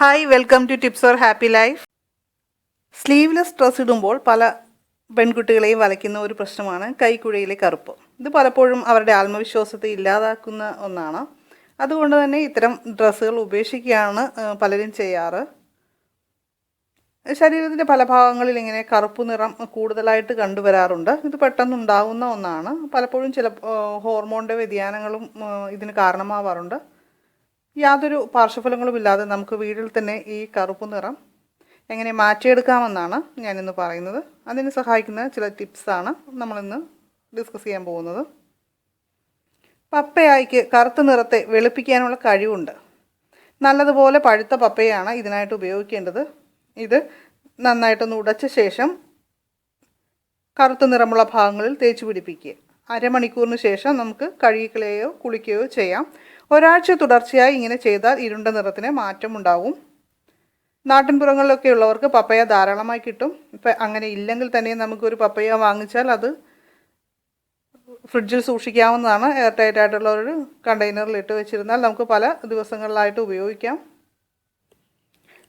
Hi welcome to tips for happy life sleeveless dress ഇടുമ്പോൾ പല പെൺകുട്ടികളെയും വലയ്ക്കുന്ന ഒരു പ്രശ്നമാണ് കൈക്കുഴയിലെ കറുപ്പ്. ഇത് പലപ്പോഴും അവരുടെ ആത്മവിശ്വാസത്തെ ഇല്ലാതാക്കുന്ന ഒന്നാണ്. അതുകൊണ്ട് തന്നെ ഇത്തരം ഡ്രസ്സുകൾ ഉപേക്ഷിക്കുകയാണ് പലരും ചെയ്യാറ്. ശരീരത്തിന്റെ പല ഭാഗങ്ങളിൽ ഇങ്ങനെ കറുപ്പ് നിറം കൂടുതലായിട്ട് കണ്ടുവരാറുണ്ട്. ഇത് പെട്ടെന്നുണ്ടാകുന്ന ഒന്നാണ്. പലപ്പോഴും ചില ഹോർമോണിന്റെ വ്യതിയാനങ്ങളും ഇതിന് കാരണമാവാറുണ്ട്. യാതൊരു പാർശ്വഫലങ്ങളും ഇല്ലാതെ നമുക്ക് വീടിൽ തന്നെ ഈ കറുപ്പ് നിറം എങ്ങനെ മാറ്റിയെടുക്കാമെന്നാണ് ഞാനിന്ന് പറയുന്നത്. അതിന് സഹായിക്കുന്ന ചില ടിപ്സാണ് നമ്മളിന്ന് ഡിസ്കസ് ചെയ്യാൻ പോകുന്നത്. പപ്പയായിക്ക് കറുത്ത നിറത്തെ വെളുപ്പിക്കാനുള്ള കഴിവുണ്ട്. നല്ലതുപോലെ പഴുത്ത പപ്പയാണ് ഇതിനായിട്ട് ഉപയോഗിക്കേണ്ടത്. ഇത് നന്നായിട്ടൊന്ന് ഉടച്ച ശേഷം കറുത്ത നിറമുള്ള ഭാഗങ്ങളിൽ തേച്ച് പിടിപ്പിക്കുക. അരമണിക്കൂറിന് ശേഷം നമുക്ക് കഴുകിക്കളയോ കുളിക്കുകയോ ചെയ്യാം. ഒരാഴ്ച തുടർച്ചയായി ഇങ്ങനെ ചെയ്താൽ ഇരുണ്ട നിറത്തിന് മാറ്റം ഉണ്ടാവും നാട്ടിൻപുറങ്ങളിലൊക്കെ ഉള്ളവർക്ക് പപ്പയ ധാരാളമായി കിട്ടും. ഇപ്പം അങ്ങനെ ഇല്ലെങ്കിൽ തന്നെ നമുക്കൊരു പപ്പയ വാങ്ങിച്ചാൽ അത് ഫ്രിഡ്ജിൽ സൂക്ഷിക്കാവുന്നതാണ്. എയർ ടൈറ്റ് ആയിട്ടുള്ള ഒരു കണ്ടെയ്നറിൽ ഇട്ട് വെച്ചിരുന്നാൽ നമുക്ക് പല ദിവസങ്ങളിലായിട്ട് ഉപയോഗിക്കാം.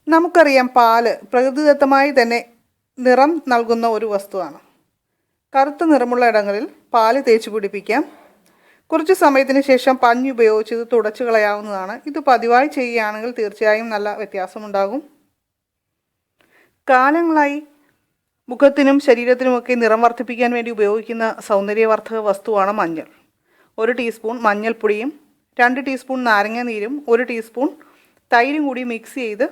നമുക്കറിയാം പാൽ പ്രകൃതിദത്തമായി തന്നെ നിറം നൽകുന്ന ഒരു വസ്തുവാണ്. കറുത്ത നിറമുള്ള ഇടങ്ങളിൽ പാൽ തേച്ച് പിടിപ്പിക്കാം. കുറച്ച് സമയത്തിന് ശേഷം പഞ്ഞ് ഉപയോഗിച്ച് ഇത് തുടച്ചു കളയാവുന്നതാണ്. ഇത് പതിവായി ചെയ്യുകയാണെങ്കിൽ തീർച്ചയായും നല്ല വ്യത്യാസമുണ്ടാകും. കാലങ്ങളായി മുഖത്തിനും ശരീരത്തിനുമൊക്കെ നിറം വർദ്ധിപ്പിക്കാൻ വേണ്ടി ഉപയോഗിക്കുന്ന സൗന്ദര്യവർദ്ധക വസ്തുവാണ് മഞ്ഞൾ. ഒരു ടീസ്പൂൺ മഞ്ഞൾപ്പൊടിയും രണ്ട് ടീസ്പൂൺ നാരങ്ങ നീരും ഒരു ടീസ്പൂൺ തൈരും കൂടി മിക്സ് ചെയ്ത്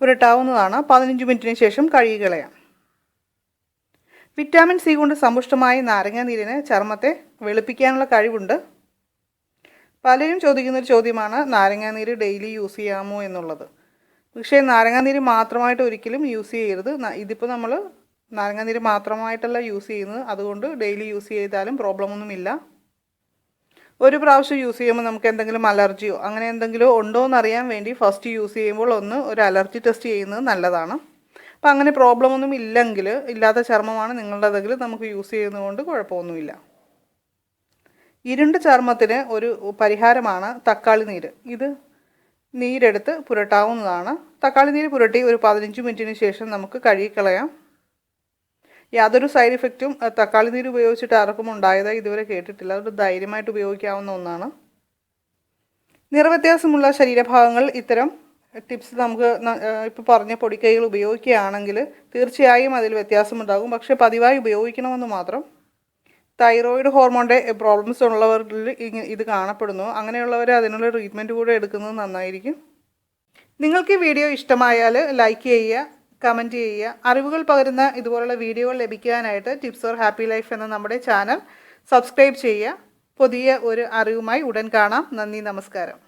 പുരട്ടാവുന്നതാണ്. പതിനഞ്ച് മിനിറ്റിന് ശേഷം കഴുകി കളയാം. വിറ്റാമിൻ സി കൊണ്ട് സമ്പുഷ്ടമായ നാരങ്ങ നീരിന് ചർമ്മത്തെ വെളുപ്പിക്കാനുള്ള കഴിവുണ്ട്. പലരും ചോദിക്കുന്നൊരു ചോദ്യമാണ് നാരങ്ങ നീര് ഡെയിലി യൂസ് ചെയ്യാമോ എന്നുള്ളത്. പക്ഷേ നാരങ്ങ നീര് മാത്രമായിട്ട് ഒരിക്കലും യൂസ് ചെയ്യരുത്. ഇതിപ്പോൾ നമ്മൾ നാരങ്ങ നീര് മാത്രമായിട്ടല്ല യൂസ് ചെയ്യുന്നത്. അതുകൊണ്ട് ഡെയിലി യൂസ് ചെയ്താലും പ്രോബ്ലം ഒന്നുമില്ല ഒരു പ്രാവശ്യം യൂസ് ചെയ്യുമ്പോൾ നമുക്ക് എന്തെങ്കിലും അലർജിയോ അങ്ങനെ എന്തെങ്കിലും ഉണ്ടോ എന്നറിയാൻ വേണ്ടി ഫസ്റ്റ് യൂസ് ചെയ്യുമ്പോൾ ഒന്ന് ഒരു അലർജി ടെസ്റ്റ് ചെയ്യുന്നത് നല്ലതാണ്. അപ്പം അങ്ങനെ പ്രോബ്ലം ഒന്നും ഇല്ലെങ്കിൽ ഇല്ലാത്ത ചർമ്മമാണ് നിങ്ങളുടേതെങ്കിൽ നമുക്ക് യൂസ് ചെയ്യുന്നതുകൊണ്ട് കുഴപ്പമൊന്നുമില്ല. ഇരുണ്ട ചർമ്മത്തിന് ഒരു പരിഹാരമാണ് തക്കാളി നീര്. ഇത് നീരെടുത്ത് പുരട്ടാവുന്നതാണ്. തക്കാളി നീര് പുരട്ടി ഒരു പതിനഞ്ച് മിനിറ്റിന് ശേഷം നമുക്ക് കഴുകിക്കളയാം. യാതൊരു സൈഡ് ഇഫക്റ്റും തക്കാളി നീര് ഉപയോഗിച്ചിട്ട് ആർക്കും ഉണ്ടായതായി ഇതുവരെ കേട്ടിട്ടില്ല. അതൊരു ധൈര്യമായിട്ട് ഉപയോഗിക്കാവുന്ന ഒന്നാണ്. നിറവ്യത്യാസമുള്ള ശരീരഭാഗങ്ങൾ ഇത്തരം ടിപ്സ് നമുക്ക് ഇപ്പോൾ പറഞ്ഞ പൊടിക്കൈകൾ ഉപയോഗിക്കുകയാണെങ്കിൽ തീർച്ചയായും അതിൽ വ്യത്യാസമുണ്ടാകും. പക്ഷേ പതിവായി ഉപയോഗിക്കണമെന്ന് മാത്രം തൈറോയിഡ് ഹോർമോണിന്റെ പ്രോബ്ലംസ് ഉള്ളവരിൽ ഇത് കാണപ്പെടുന്നു. അങ്ങനെയുള്ളവർ അതിനുള്ള ട്രീറ്റ്മെന്റ് കൂടെ എടുക്കുന്നത് നന്നായിരിക്കും. നിങ്ങൾക്ക് ഈ വീഡിയോ ഇഷ്ടമായാൽ ലൈക്ക് ചെയ്യുക കമന്റ് ചെയ്യുക. അറിവുകൾ പകരുന്ന ഇതുപോലുള്ള വീഡിയോകൾ ലഭിക്കാനായിട്ട് ടിപ്സ് ഓർ ഹാപ്പി ലൈഫ് എന്ന നമ്മുടെ ചാനൽ സബ്സ്ക്രൈബ് ചെയ്യുക. പുതിയ ഒരു അറിവുമായി ഉടൻ കാണാം. നന്ദി നമസ്കാരം.